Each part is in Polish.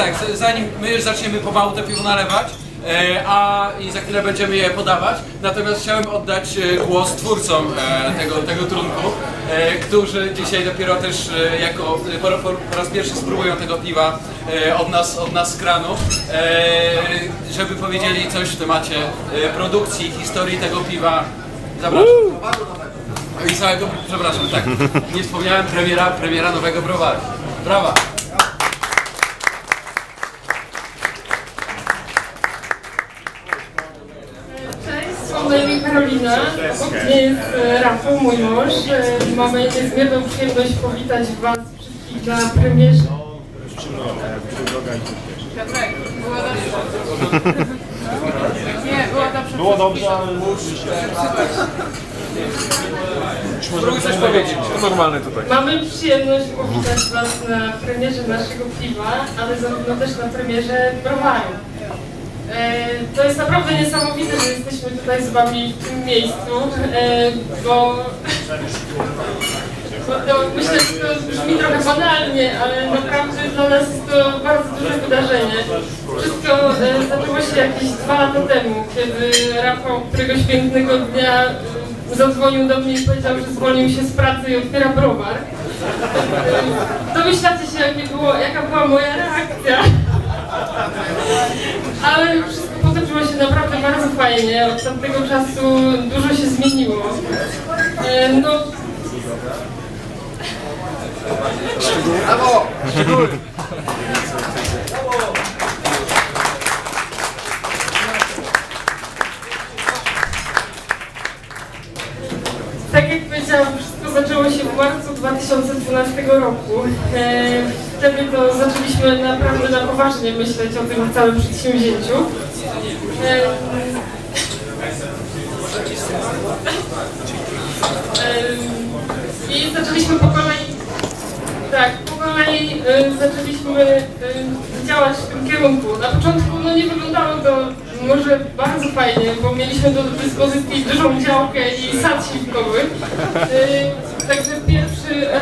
tak, zanim my już zaczniemy pomału to piwo nalewać, e, a i za chwilę będziemy je podawać, natomiast chciałem oddać e, głos twórcom e, tego, tego trunku, którzy dzisiaj dopiero też jako po, po, raz pierwszy spróbują tego piwa od nas, od nas z kranu, żeby powiedzieli coś w temacie produkcji, historii tego piwa. Zapraszam. I całego, przepraszam, tak, nie wspomniałem premiera, premiera nowego browaru. Brawa! Imię Karolina. Obok mnie jest e, Rafał, mój mąż. E, Mamy niezmierną przyjemność powitać Was wszystkich na premierze. Piotrek, było dobrze. Nie, było dobrze. Było dobrze, ale coś powiedzieć. to normalne tutaj. Mamy przyjemność powitać Was na premierze naszego piwa, ale zarówno też na premierze browaru. E, To jest naprawdę niesamowite, że jesteśmy tutaj z Wami w tym miejscu, e, bo bo myślę, że to brzmi trochę banalnie, ale naprawdę dla nas jest to bardzo duże wydarzenie. Wszystko e, zaczęło się jakieś dwa lata temu, kiedy Rafał któregoś pięknego dnia zadzwonił do mnie i powiedział, że zwolnił się z pracy i otwiera browar. Domyślacie się, jakie było, jaka była moja reakcja. Ale wszystko potoczyło się naprawdę bardzo fajnie. Od tamtego czasu dużo się zmieniło. E, No, Tak jak powiedziałam, wszystko zaczęło się w marcu 2012 roku. Wtedy to zaczęliśmy naprawdę na poważnie myśleć o tym całym przedsięwzięciu. I zaczęliśmy po kolei tak, po kolei zaczęliśmy działać w tym kierunku. Na początku no, nie wyglądało to może bardzo fajnie, bo mieliśmy do dyspozycji dużą działkę i sad śliwkowy. Y, także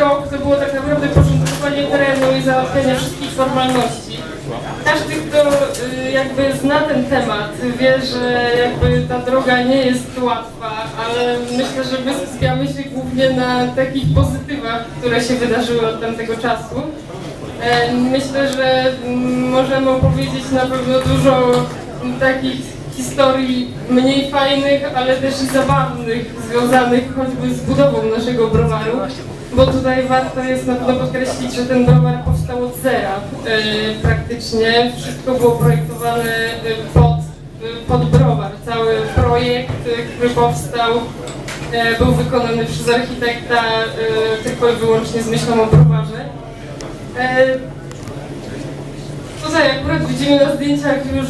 rok to było tak naprawdę porządkowanie terenu i załatwianie wszystkich formalności. Każdy, kto y, jakby zna ten temat, wie, że jakby ta droga nie jest łatwa, ale myślę, że my skupiamy się głównie na takich pozytywach, które się wydarzyły od tamtego czasu. E, Myślę, że mm, możemy opowiedzieć na pewno dużo takich historii mniej fajnych, ale też i zabawnych, związanych choćby z budową naszego browaru. Bo tutaj warto jest na pewno podkreślić, że ten browar powstał od zera e, praktycznie. Wszystko było projektowane e, pod, e, pod browar. Cały projekt, który powstał, e, był wykonany przez architekta e, tylko i wyłącznie z myślą o browarze. E, Tutaj akurat widzimy na zdjęciach już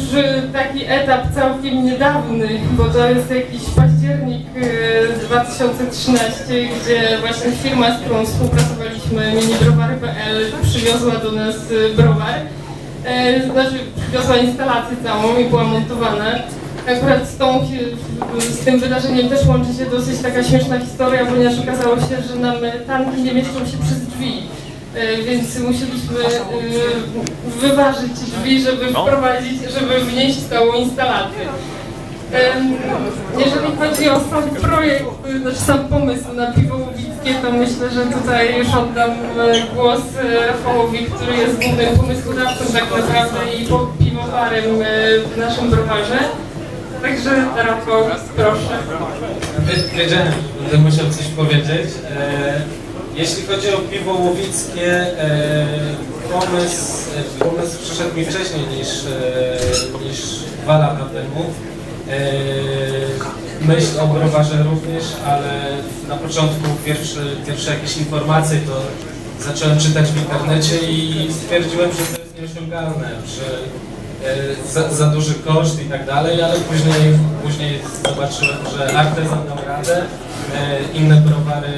taki etap całkiem niedawny, bo to jest jakiś październik e, 2013, gdzie właśnie firma, z którą współpracowaliśmy, minibrowary.pl, przywiozła do nas e, browar. E, Znaczy przywiozła instalację całą i była montowana. Akurat z, tą, z tym wydarzeniem też łączy się dosyć taka śmieszna historia, ponieważ okazało się, że nam tanki nie mieszczą się przez drzwi. E, Więc musieliśmy e, wyważyć drzwi, żeby wprowadzić, żeby wnieść całą instalację. Jeżeli chodzi o sam projekt, e, znaczy sam pomysł na piwo łowickie, to myślę, że tutaj już oddam e, głos e, Rafałowi, który jest głównym pomysłodawcą tak naprawdę i piwowarem e, w naszym browarze. Także Rafał, proszę. Wiedziałem, będę musiał coś powiedzieć. E, jeśli chodzi o piwo łowickie, e, pomysł, e, pomysł przyszedł mi wcześniej niż, e, niż dwa lata temu. E, myśl o browarze również, ale na początku pierwszy, pierwsze jakieś informacje to zacząłem czytać w internecie i stwierdziłem, że to jest nieosiągalne, że e, za, za duży koszt i tak dalej, ale później, później zobaczyłem, że artezan dał radę, e, inne browary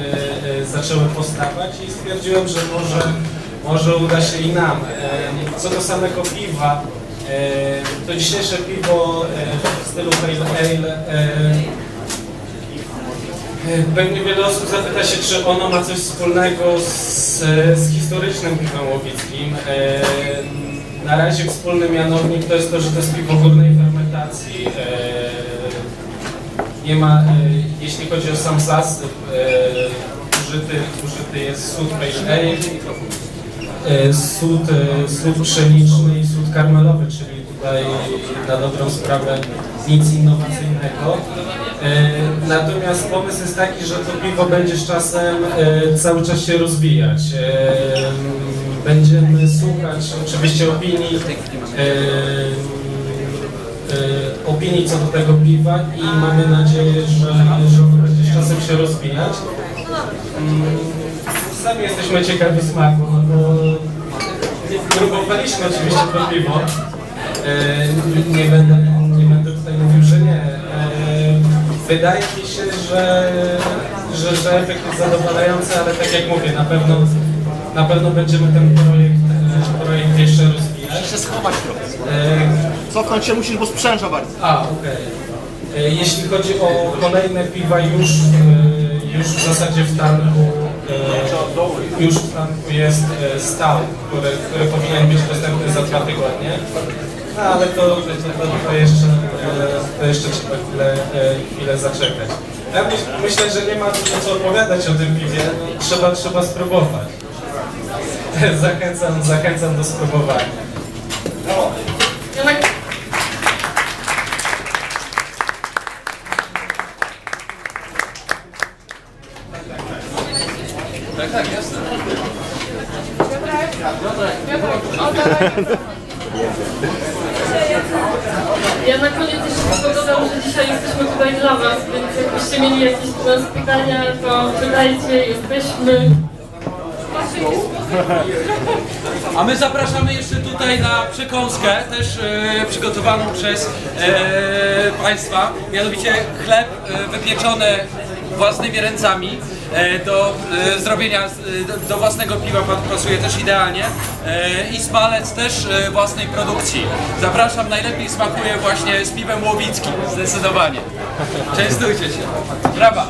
zaczęły powstawać i stwierdziłem, że może, może uda się i nam. Co do samego piwa, to dzisiejsze piwo e, w stylu pale ale e, Pewnie wiele osób zapyta się, czy ono ma coś wspólnego z, z historycznym piwem łowickim. E, na razie wspólny mianownik to jest to, że to jest piwo górnej fermentacji. E, nie ma, e, jeśli chodzi o sam e, użyty, użyty jest sód pale ale, e, sód, e, sód pszeniczny i sód karmelowy, czyli tutaj na dobrą sprawę nic innowacyjnego. E, Natomiast pomysł jest taki, że to piwo będzie z czasem e, cały czas się rozwijać. E, Będziemy słuchać oczywiście opinii, e, e, opinii co do tego piwa i mamy nadzieję, że, że będzie z czasem się rozwijać. Sami jesteśmy ciekawi smaku, no bo próbowaliśmy oczywiście to piwo. E, Nie będę, nie będę tutaj mówił, że nie. E, Wydaje mi się, że, że, że efekt jest zadowalający, ale tak jak mówię, na pewno, na pewno będziemy ten projekt, e, projekt jeszcze rozwijać. się schować trochę. E, Cofnąć się musisz, bo sprzęża bardzo. a, okej. E, Jeśli chodzi o kolejne piwa już, już w zasadzie w tanku, e, już w tanku jest e, stout, który, który powinien być dostępny za dwa tygodnie. No, ale to, to, to, jeszcze, e, to jeszcze trzeba chwilę, e, chwilę zaczekać. Ja myśl, myślę, że nie ma co opowiadać o tym piwie, trzeba, trzeba spróbować. Zachęcam, zachęcam do spróbowania. Ja tak Tak, tak, jasne. Ja na koniec jeszcze tylko że dzisiaj jesteśmy tutaj dla Was, więc jakbyście mieli jakieś do nas pytania, to pytajcie, jesteśmy. A my zapraszamy jeszcze tutaj na przekąskę, też e, przygotowaną przez e, Państwa, mianowicie chleb e, wypieczony własnymi ręcami. E, do e, zrobienia, e, do- własnego piwa pa- pasuje też idealnie i smalec też własnej produkcji. Zapraszam, najlepiej smakuje właśnie z piwem łowickim, zdecydowanie. Częstujcie się. Brawa!